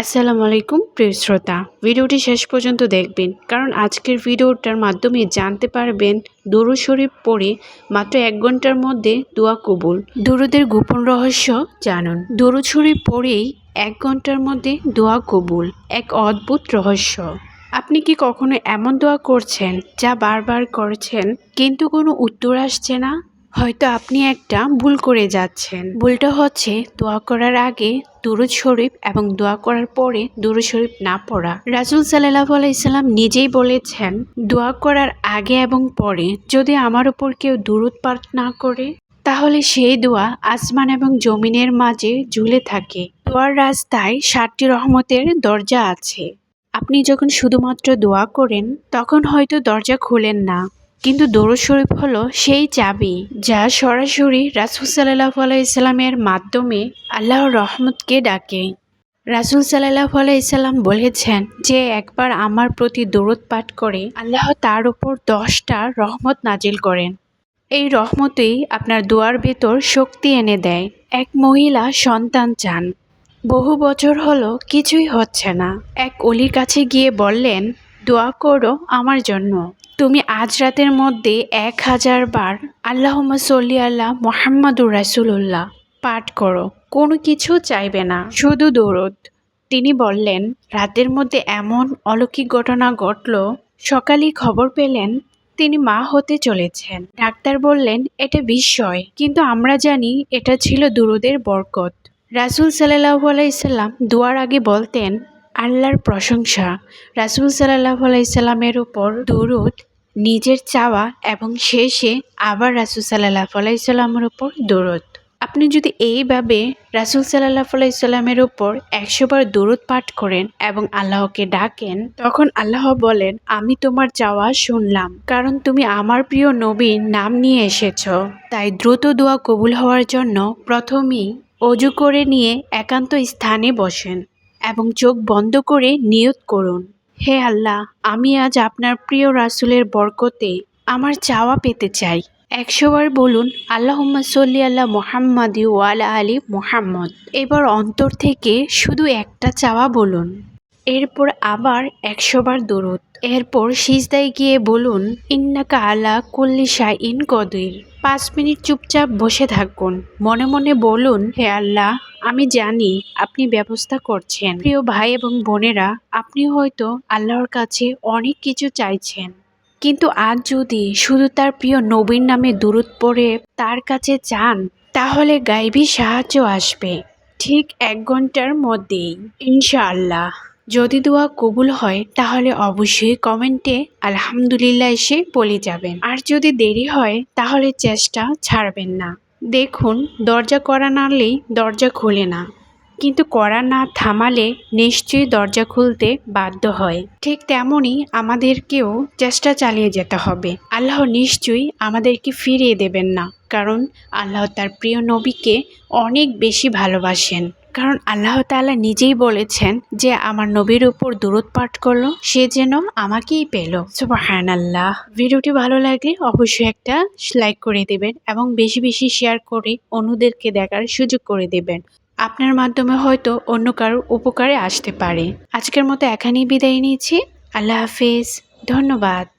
আসসালামু আলাইকুম, প্রিয় শ্রোতা। ভিডিওটি শেষ পর্যন্ত দেখবেন, কারণ আজকের ভিডিওটার মাধ্যমে জানতে পারবেন দুরু শরীফ পড়ে মাত্র এক ঘণ্টার মধ্যে দোয়া কবুল। দুরুদের গোপন রহস্য জানুন। দুরু শরীফ পড়েই এক ঘণ্টার মধ্যে দোয়া কবুল, এক অদ্ভুত রহস্য। আপনি কি কখনো এমন দোয়া করছেন যা বারবার করছেন, কিন্তু কোনো উত্তর আসছে না? হয়তো আপনি একটা ভুল করে যাচ্ছেন। ভুলটা হচ্ছে দোয়া করার আগে দুরুদ শরীফ এবং দোয়া করার পরে দুরুদ শরীফ না পড়া, রাসুল সাল্লাহ আলাইসাল্লাম নিজেই বলেছেন, দোয়া করার আগে এবং পরে যদি আমার উপর কেউ দুরুদ পাঠ না করে, তাহলে সেই দোয়া আসমান এবং জমিনের মাঝে ঝুলে থাকে। দোয়ার রাস্তায় সাতটি রহমতের দরজা আছে। আপনি যখন শুধুমাত্র দোয়া করেন, তখন হয়তো দরজা খোলেন না। কিন্তু দরুদ শরীফ হলো সেই চাবি যা সরাসরি রাসুল সাল্লাহ আলাইসাল্লামের মাধ্যমে আল্লাহর রহমতকে ডাকে। রাসুল সাল্লাহ আলাইসাল্লাম বলেছেন যে একবার আমার প্রতি দরুদ পাঠ করে আল্লাহ তার উপর দশটা রহমত নাজিল করেন। এই রহমতেই আপনার দুয়ার ভেতর শক্তি এনে দেয়। এক মহিলা সন্তান চান। বহু বছর হলো কিছুই হচ্ছে না। এক অলির কাছে গিয়ে বললেন দোয়া করো আমার জন্য। তুমি আজ রাতের মধ্যে এক হাজার বার আল্লাহমা সল্লি আল্লাহ মোহাম্মদুর রাসুল্লাহ পাঠ করো, কোনো কিছু চাইবে না, শুধু দৌড়দ তিনি বললেন, রাতের মধ্যে এমন অলৌকিক ঘটনা ঘটল, সকালেই খবর পেলেন তিনি মা হতে চলেছেন। ডাক্তার বললেন, এটা বিস্ময়, কিন্তু আমরা জানি এটা ছিল দুরুদের বরকত। রাসুল সাল্লাহ আলাইসাল্লাম দুয়ার আগে বলতেন আল্লাহর প্রশংসা। রাসুল সাল্লাহ আলাইসাল্লামের উপর দরুদ, নিজের চাওয়া এবং শেষে আবার রাসুল সাল্লাহ আলাইসাল্লামের উপর দরুদ। আপনি যদি এইভাবে রাসুল সাল্লাহ আলাইসাল্লামের উপর একশোবার দরুদ পাঠ করেন এবং আল্লাহকে ডাকেন, তখন আল্লাহ বলেন, আমি তোমার চাওয়া শুনলাম, কারণ তুমি আমার প্রিয় নবীর নাম নিয়ে এসেছ। তাই দ্রুত দোয়া কবুল হওয়ার জন্য প্রথমেই অজু করে নিয়ে একান্ত স্থানে বসেন। এবং চোখ বন্ধ করে নিয়ত করুন। হে আল্লাহ, আমি আজ আপনার প্রিয় রাসুলের বরকতে আমার চাওয়া পেতে চাই। একশোবার বলুন, আল্লাহম্মা সল্লি আল্লাহ মোহাম্মদ ওয়ালা আলী মোহাম্মদ। এবার অন্তর থেকে শুধু একটা চাওয়া বলুন। এরপর আবার একশোবার দরুদ। এরপর সিজদায় গিয়ে বলুন, ইন্নাকা আলা কুল্লি শাহ ইন কদির। পাঁচ মিনিট চুপচাপ বসে থাকুন। মনে মনে বলুন, হে আল্লাহ আমি জানি আপনি ব্যবস্থা করছেন। প্রিয় ভাই এবং বোনেরা, আপনি হয়তো আল্লাহর কাছে অনেক কিছু চাইছেন। কিন্তু আজ যদি শুধু তার প্রিয় নবীর নামে দূরত পড়ে তার কাছে চান তাহলে গাইবী সাহায্য আসবে। ঠিক এক ঘণ্টার মধ্যেই। ইনশাআল্লাহ। যদি দোয়া কবুল হয়, তাহলে অবশ্যই কমেন্টে আলহামদুলিল্লাহ এসে বলে যাবেন। আর যদি দেরি হয়, তাহলে চেষ্টা ছাড়বেন না। দেখুন, দরজা করা নাড়লেই দরজা খোলে না। কিন্তু করা না থামালে নিশ্চয়ই দরজা খুলতে বাধ্য হয়। ঠিক তেমনই আমাদেরকেও চেষ্টা চালিয়ে যেতে হবে। আল্লাহ নিশ্চয়ই আমাদেরকে ফিরিয়ে দেবেন না, কারণ আল্লাহ তার প্রিয় নবীকে অনেক বেশি ভালোবাসেন। কারণ আল্লাহ তাআলা নিজেই বলেছেন যে আমার নবীর উপর দূরত পাঠ করল, সে যেন আমাকেই পেল। সুবাহান আল্লাহ ভিডিওটি ভালো লাগলে অবশ্যই একটা লাইক করে দেবেন এবং বেশি বেশি শেয়ার করে অন্যদেরকে দেখার সুযোগ করে দেবেন। আপনার মাধ্যমে হয়তো অন্য কারোর উপকারে আসতে পারে। আজকের মতো এখানেই বিদায় নিয়েছি আল্লাহ হাফেজ। ধন্যবাদ।